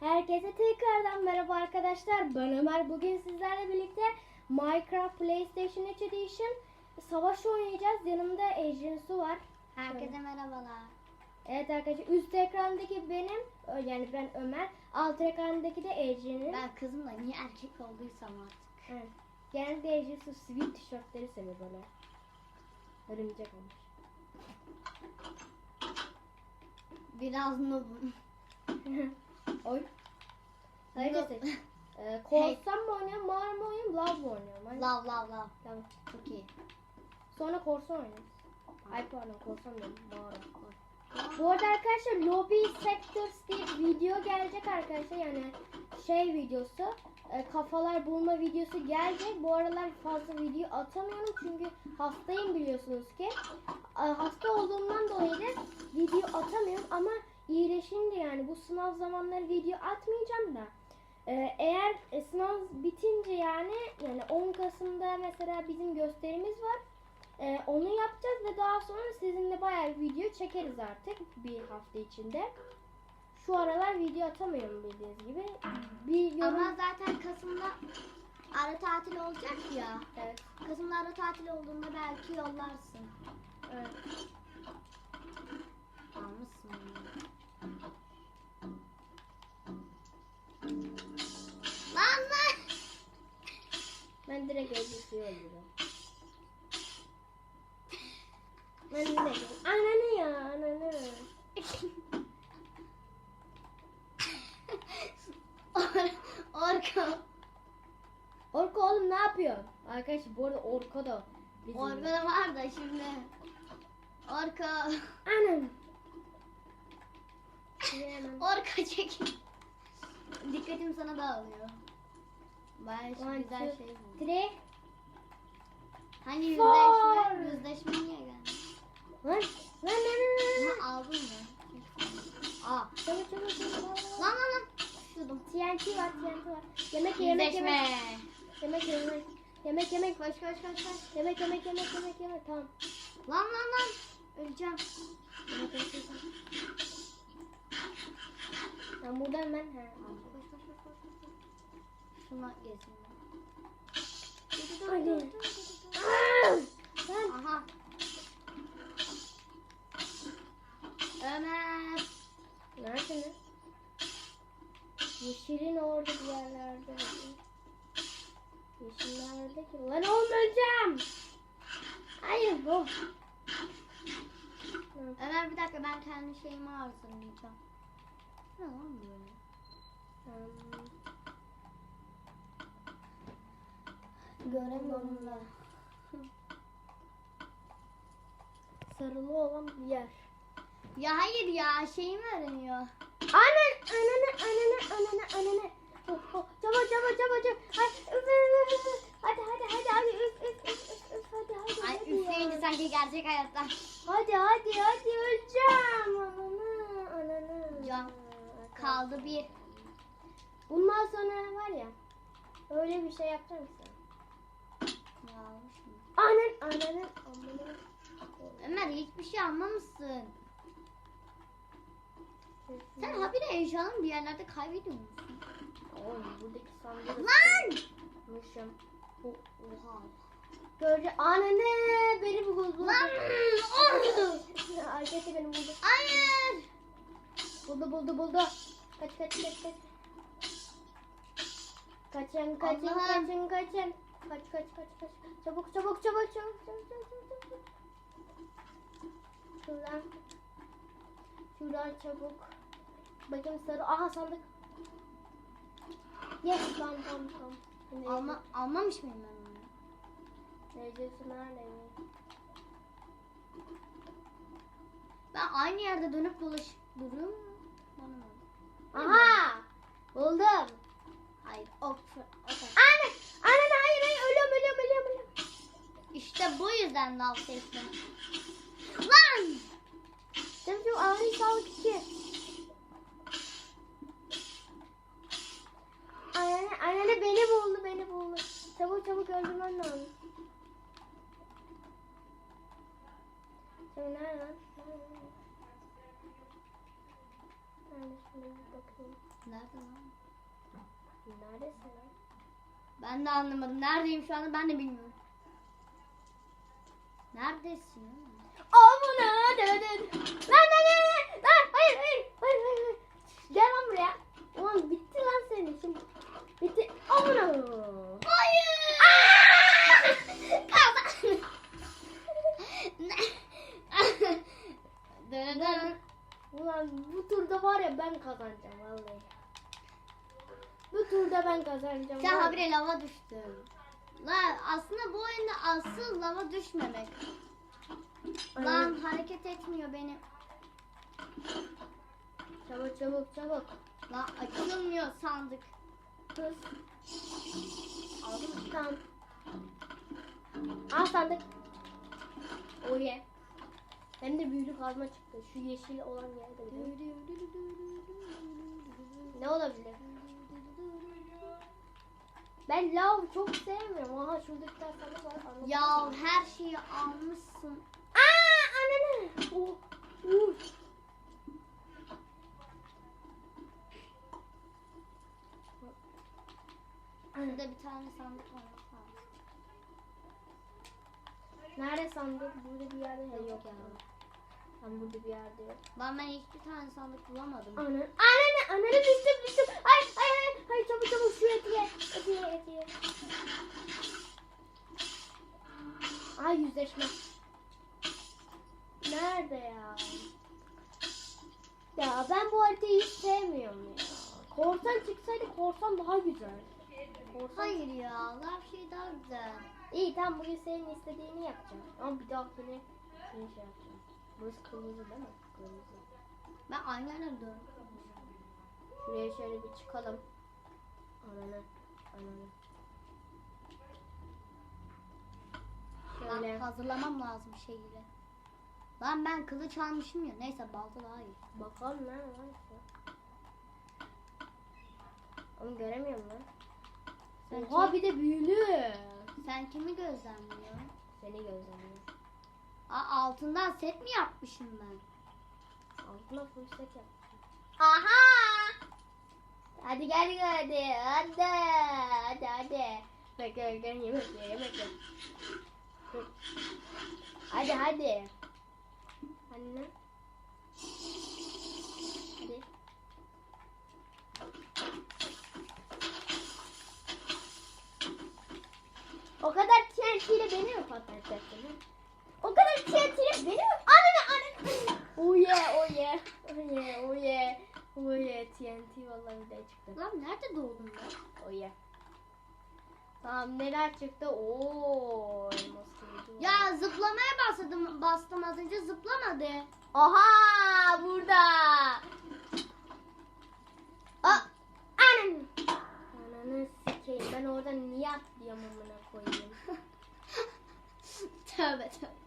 Herkese tekrardan merhaba arkadaşlar. Ben Ömer. Bugün sizlerle birlikte Minecraft PlayStation 3 Edition savaş oynayacağız. Yanımda Ejrin Su var. Herkese merhabalar. Evet arkadaşlar üst ekrandaki benim yani ben Ömer. Alt ekrandaki de Ejrin'in. Ben kızım da niye erkek olduysam artık. Evet. Genelde Ejrin Su sivil tişörtleri seviyor böyle. Örümcek olmuş. Biraz noobum. Oy. Hayırlısı. Ee, korsan mı oynuyorum, mağara mı oynuyorum, lav mı oynuyorum? Hani- Lav lav lav. Tamam. Çok iyi. Sonra korsan oynarız. Ay pardon korsan değil, mağara. Bu arada arkadaşlar Lobby Sectors diye bir video gelecek arkadaşlar yani şey videosu e, kafalar bulma videosu gelecek. Bu aralar fazla video atamıyorum çünkü hastayım biliyorsunuz ki. E, Hasta olduğumdan dolayı da video atamıyorum ama iyileşince yani bu sınav zamanları video atmayacağım da. e, Eğer e, sınav bitince yani yani 10 Kasım'da mesela bizim gösterimiz var. Ee, onu yapacağız ve daha sonra sizinle bayağı bir video çekeriz artık bir hafta içinde. Şu aralar video atamıyorum bildiğiniz gibi. Bir yorum... Ama zaten Kasım'da ara tatil olacak ya. Evet, Kasım'da ara tatil olduğunda belki yollarsın. evet. Almışsın. Direkt elbiseye oluyorum. Ben direkt Ananı ya ananı. Orka. Orko oğlum ne yapıyor? Arkadaşlar bu arada Orko da bizim. Orka da var da şimdi. Orka. Anam. Orka çek. Dikkatim sana dağılıyor. Bayağı şu One, güzel two, şey. Three. Hani yüzleşme, yüzleşme niye geldi? Lan lan lan lan aldın mı? Aa. Çabuk çabuk çabuk. Lan lan lan. Şudum. TNT var TNT var. Yemek ye, yemek yemek. Yemek ye, yemek. Yemek yemek. Koş koş koş koş. Yemek yemek yemek yemek yemek. Tamam. Lan lan lan. Öleceğim. Yemek yemek yemek. Ben buradan ben. He. Koş koş koş koş. koş. Şuna gelsin. Hadi. Aha. Ömer. Nerede ne? Yeşilin orada bir yerlerde. Yeşil nerede ki? Lan öleceğim. Hayır bu. Ömer bir dakika ben kendi şeyimi hazırlayacağım. Ne lan böyle? Hmm. Göremiyorum da. Sarılı olan bir yer. Ya hayır ya şeyimi öğreniyor. Anan, ananı, ananı, ananı, ananı. Oh, oh, çabuk, çabuk, çabuk, çabuk. Hadi, üf, üf, üf, üf. hadi, hadi, hadi, hadi, üf, üf, üf, üf, üf, hadi, hadi, Ay hadi ya. üfleyince sanki gerçek hayatta. Hadi, hadi, hadi, öleceğim. Ananı, ananı. Can, Kaldı bir. Bundan sonra var ya, öyle bir şey yapacağım ki sana. Ne almış mı? Anan, ananı, ananı. Ömer hiçbir şey almamışsın. Sen habire eşyalarını bir yerlerde kaybediyor musun? Oğlum buradaki sandığı Lan! Mışım. Oha. Görece ananı beni buldu. Lan! Arkadaşı beni buldu. Hayır! Buldu buldu buldu. Kaç kaç kaç kaç. Kaçın kaçın kaçın kaçın. Kaç kaç kaç kaç. Çabuk çabuk çabuk çabuk çabuk çabuk çabuk. Şuradan. Şuradan çabuk. Bakayım sarı. Aha sandık. Yes tamam tamam. Şimdi Alma, almamış mıyım ben onu? Necesi nerede? Ben aynı yerde dönüp dolaşıp duruyorum. Bana? Aha! Buldum. Hayır. Ok, ok. Anne! İşte bu yüzden lav seçtim. Lan! Çok ani sağlık 2. Anne, anne beni buldu beni buldu. Çabuk çabuk öldürmen lazım. Şimdi nerede lan? Nerede? Nerede şimdi bir bakayım. Nerede lan? Neredesin lan? Ben de anlamadım. Neredeyim şu anda ben de bilmiyorum. Neredesin? Amına dedin. Lan lan lan lan. Hayır hayır. Hayır hayır. Gel lan buraya. Ulan bitti lan senin şimdi. Bitti. Amına. Hayır. Kazan. Dırıdırı. Ulan bu turda var ya ben kazanacağım vallahi. Bu turda ben kazanacağım. Sen habire lava düştün. Lan aslında bu oyunda asıl lava düşmemek. Lan hareket etmiyor benim. Çabuk çabuk çabuk. Lan açılmıyor sandık. Kız. Aldım? Tamam. Al sandık. Oraya. Hem de büyülü kazma çıktı. Şu yeşil olan yerde. Ne olabilir? Ben lav çok sevmiyorum. Aha şurada bir tane sandık var. Anladım. Ya her şeyi almışsın. Aa ananı. Oh. Uh. Burada bir tane sandık var. Nerede sandık? Burada bir yerde Yok yok. ya. Tam burada bir yerde yok. Lan ben hiçbir tane sandık bulamadım. Ananı, ananı, ananı düştüm düştüm. Ay ay ay, ay çabuk çabuk şu eti ye, eti ye, eti ye. Ay yüzleşme. Nerede ya? Ya ben bu haritayı hiç sevmiyorum ya. Korsan çıksaydı korsan daha güzel. Korsan... Hayır ya, her şey daha güzel. İyi tamam bugün senin istediğini yapacağım. Ama bir dahakine şunu şey yapacağım. Burası kırmızı değil mi? Kırmızı. Ben aynı yerden dön. Şuraya şöyle bir çıkalım. Ananı. Ananı. Şöyle. hazırlamam lazım şeyleri. Lan ben kılıç almışım ya. Neyse balta daha iyi. Bakalım nerede lan şu? Onu göremiyorum lan. Sen, Oha kim- bir de büyülü. sen kimi gözlemliyorsun? Seni gözlemliyor. Aa, altından set mi yapmışım ben? Altına full set yapmışım. Aha! Hadi gel hadi. Hadi. Hadi hadi. Bekle bekle yemek ye yemek ye. Hadi hadi. Anne. Hadi. O kadar TNT ile beni mi patlatacaksın? O kadar TNT ile beni mi? Anne anne. Oh yeah oh yeah. Oh yeah oh yeah. Yeah TNT vallahi bir de çıktı. Lan nerede doğdun ben? Oh yeah. Tamam neler çıktı? Oo. Ya zıplamaya bastım, bastım az önce zıplamadı. Aha burada. Aa, anam. Ananı sikeyim. Ben oradan niye atlıyorum amına koyayım. tövbe tövbe.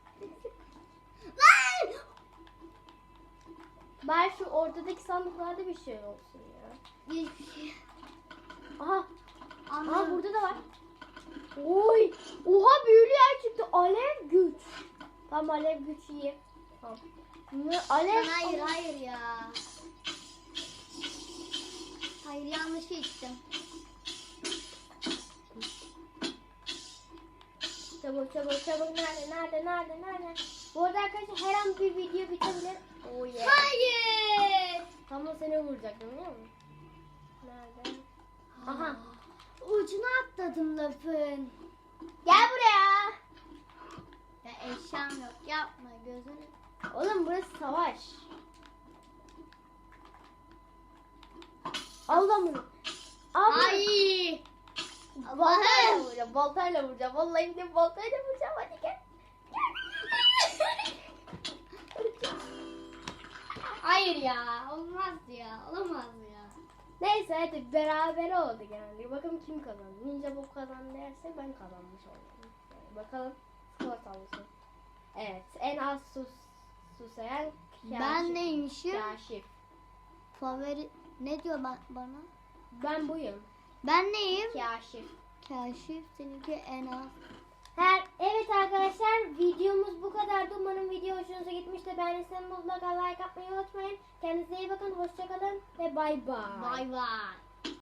Bari şu ortadaki sandıklarda bir şey olsun ya. Hiçbir şey. Aha, aha burada da var. Oy, oha büyülü yer çıktı. Alev güç. Tamam alev güç iyi. Tamam. Ne, alev. Lan hayır hayır ya. Hayır yanlış içtim. Çabuk çabuk çabuk nerede nerede nerede nerede? Bu arada arkadaşlar her an bir video bitebilir. Oh yeah. Hayır. Tam da seni vuracaktım biliyor musun? Nerede? Aha. Ucuna atladım lafın. Gel buraya. Ya eşyam yok yapma gözünü. Oğlum burası savaş. Al lan bunu. Al bunu. Ay. Baltayla vuracağım. Baltayla vuracağım. Vallahi de baltayla vuracağım. Hadi gel. Ya olmaz ya olamaz ya. Neyse hadi beraber oldu genelde. Bakalım kim kazandı. Ninja bu kazandı derse ben kazanmış oldum. Bakalım skor tablosu. Evet en az sus susayan kaşif. Ben neymişim? Kaşif. Favori ne diyor ba- bana? Ben buyum. Ben neyim? Kaşif. Kaşif seninki en az. Her evet arkadaşlar videomuz bu kadardı. Umarım video hoşunuza gitmiştir. Beğendiyseniz mutlaka like atmayı unutmayın. Kendinize iyi bakın. Hoşçakalın ve bay bay. Bay bay.